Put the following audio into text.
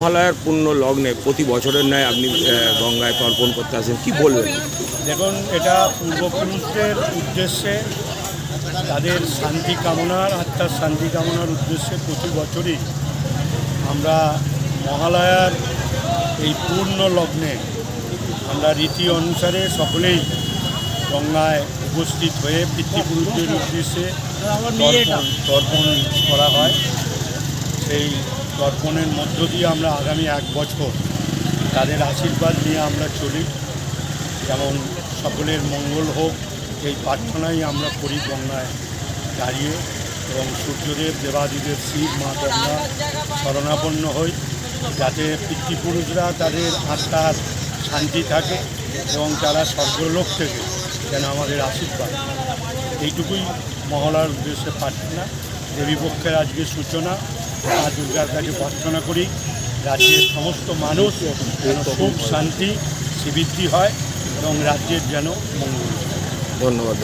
মহালয়ার পূর্ণ লগ্নে প্রতি বছরের ন্যায় আপনি গঙ্গায় তর্পণ করতে আসেন। কি বলবেন? দেখুন, এটা পূর্বপুরুষদের উদ্দেশ্যে, তাদের শান্তি কামনার, আত্মার শান্তি কামনার উদ্দেশ্যে প্রতি বছরই আমরা মহালয়ার এই পূর্ণ লগ্নে আমরা রীতি অনুসারে সকলেই গঙ্গায় উপস্থিত হয়ে পিতৃপুরুষদের উদ্দেশ্যে তর্পণ করা হয়। সেই তর্পণের মধ্য দিয়ে আমরা আগামী এক বছর তাদের আশীর্বাদ নিয়ে আমরা চলি। যেমন সকলের মঙ্গল হোক। এই প্রার্থনাই আমরা করি গঙ্গায় দাঁড়িয়ে। এবং সূর্যদেব, দেবাদিদেব, শিব, মা গঙ্গা শরণাপন্ন হই। যাতে পিতৃপুরুষরা তাদের আত্মার শান্তি থাকে এবং তারা স্বর্গলোক থেকে যেন আমাদের আশীর্বাদ। এইটুকুই মহলার উদ্দেশ্যে প্রার্থনা। দেবীপক্ষের আজকে সূচনা। মা দুর্গার কাছে প্রার্থনা করি, রাজ্যের সমস্ত মানুষ যেন সুখ, শান্তি শ্রীবৃদ্ধি হয় এবং রাজ্যের যেন মঙ্গল ধন্যবাদ